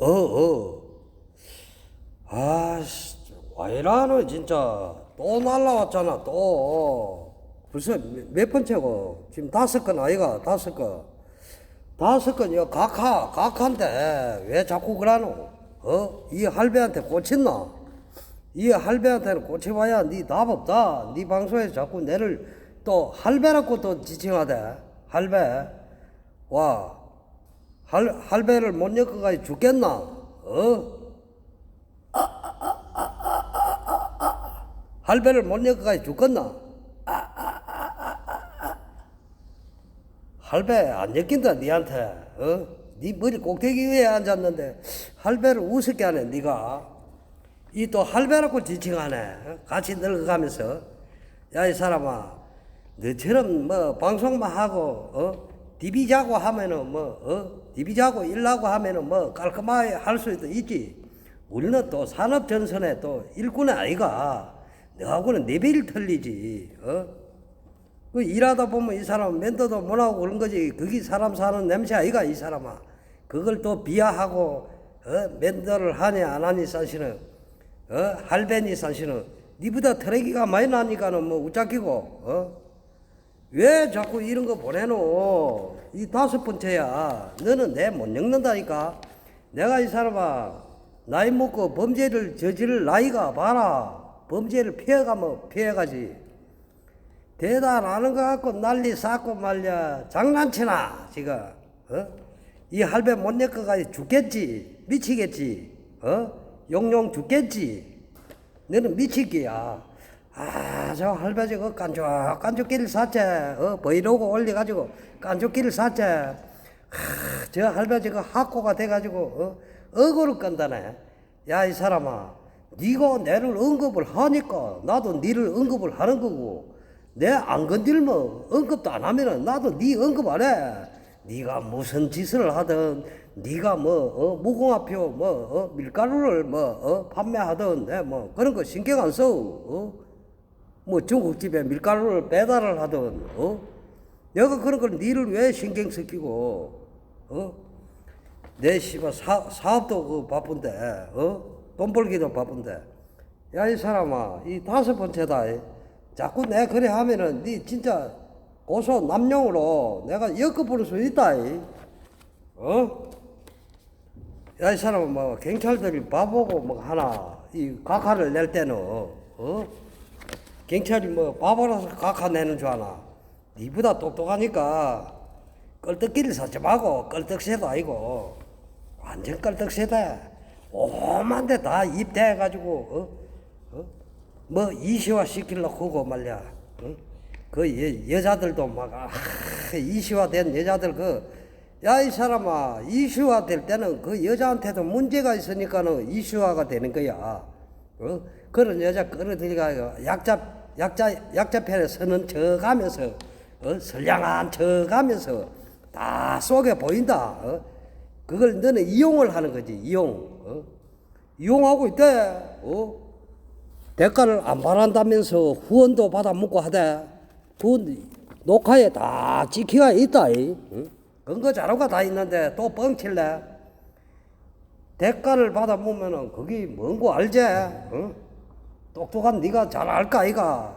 어, 어. 아씨, 와이라노 진짜 또 날라왔잖아, 또. 벌써 몇- 몇 번째고? 지금 다섯 건 아이가, 다섯 건. 다섯 건, 여, 각하, 각하인데, 왜 자꾸 그러노? 어? 이 할배한테 꽂혔나? 이 할배한테는 꽂혀봐야 니답 없다. 니 방송에서 자꾸 내를 또 할배라고 또 지칭하대. 할배. 와, 할, 할배를 못 엮어가 죽겠나? 어? 할배를 못 엮어가 죽겠나? 할배 안 엮인다 니한테 어? 니 머리 꼭대기 위에 앉았는데 할배를 우습게 하네 니가 이 또 할배라고 지칭하네 어? 같이 늙어가면서 야 이 사람아 너처럼 뭐 방송만 하고 어? 디비자고 하면은 뭐 어? 디비자고 일하고 하면은 뭐 깔끔하게 할 수도 있지 우리는 또 산업 전선에 또 일꾼이 아이가 너하고는 네 배를 틀리지 어? 그 일하다 보면 이 사람 멘토도 못하고 그런 거지. 그게 사람 사는 냄새 아이가 이 사람아. 그걸 또 비하하고 어? 멘토를 하니 안 하니 사실은 어? 할배니 사실은 니보다 트레기가 많이 나니까는 뭐 우짜기고 어? 왜 자꾸 이런 거 보내노? 이 다섯 번째야. 너는 내 못 읽는다니까. 내가 이 사람아 나이 먹고 범죄를 저지를 나이가 봐라. 범죄를 피해가면 피해가지. 대단 하는 거 갖고 난리 쌓고 말려 장난치나 지금 어? 이 할배 못 내꺼가 죽겠지 미치겠지 어? 용용 죽겠지 너는 미치기야 아저 할배 저거 깐족 깐족기를 샀지 어? 브이로그 올려가지고 깐족기를 샀지 하, 저 할배 저거 학고가 돼가지고 어? 억울을 건다네 야 이 사람아 네가 내를 언급을 하니까 나도 니를 언급을 하는 거고 내 안 건들면 언급도 안 하면은 나도 네 언급 안 해. 네가 무슨 짓을 하든 네가 뭐 어, 무궁화표 뭐 어, 밀가루를 뭐 어, 판매하든 내뭐 그런 거 신경 안 써. 어? 뭐 중국집에 밀가루를 배달을 하든 어? 내가 그런 걸 니를 왜 신경 쓰기고 어? 내 씨발 사, 사업도 그 바쁜데 어? 돈 벌기도 바쁜데 야 이 사람아 이 다섯 번째다 이. 자꾸 내 그래 하면은 니 진짜 고소 남용으로 내가 엮어 부를 수 있다 이. 어? 야 이 사람은 뭐 경찰들이 바보고 뭐 하나 이 각하를 낼 때는 어? 경찰이 뭐 바보라서 각하 내는 줄 아나 니보다 똑똑하니까 껄떡기를 사지 말고 껄떡새도 아니고 완전 껄떡새다 오만 데 다 입대해가지고 어? 어? 뭐 이시화 시키려고 하고 말이야 어? 그 여, 여자들도 막 아, 이시화 된 여자들 그 야 이 사람아 이슈화 될 때는 그 여자한테도 문제가 있으니까는 이슈화가 되는 거야 어? 그런 여자 끌어들이가 약자 약자 약자 편에 서는 척하면서 어? 선량한 척하면서 다 속에 보인다. 어? 그걸 너는 이용을 하는 거지 이용. 어? 이용하고 있대. 어? 대가를 안 바란다면서 후원도 받아 먹고 하대. 그 녹화에 다 찍히가 있다. 이. 응? 근거 자료가 다 있는데 또 뻥칠래? 대가를 받아 먹으면은 그게 뭔고 알지? 응? 똑똑한 네가 잘 알까 이가?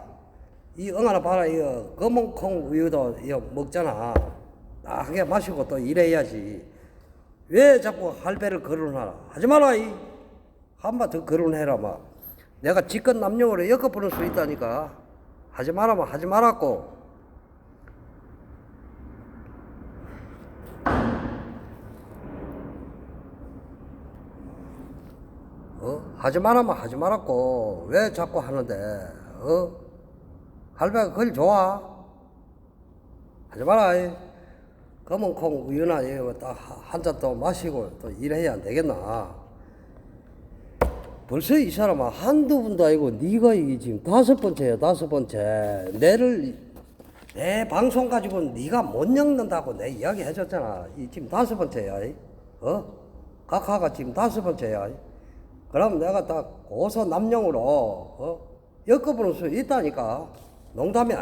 이 응하나 봐라 이거. 검은 콩 우유도 이거 먹잖아. 나하게 마시고 또 일해야지. 왜 자꾸 할배를 거론하라? 하지 마라 이. 한 번 더 거론해라 막 내가 직권 남용으로 엮어 부를 수 있다니까. 하지 마라면 하지 말았고 어? 하지 말라면 하지 말았고 왜 자꾸 하는데 어? 할배가 그걸 좋아 하지 마라 이. 검은 콩 우유나 이거 딱한 잔 또 마시고 또 일해야 안 되겠나 벌써 이 사람아 한두 분도 아니고 네가 이게 지금 다섯 번째야 다섯 번째 내를 내 방송 가지고 네가 못 읽는다고 내 이야기 해줬잖아 이 지금 다섯 번째야 이. 어? 각하가 지금 다섯 번째야 이. 그럼 내가 딱 고소 남용으로 어? 엮어보는 수 있다니까 농담이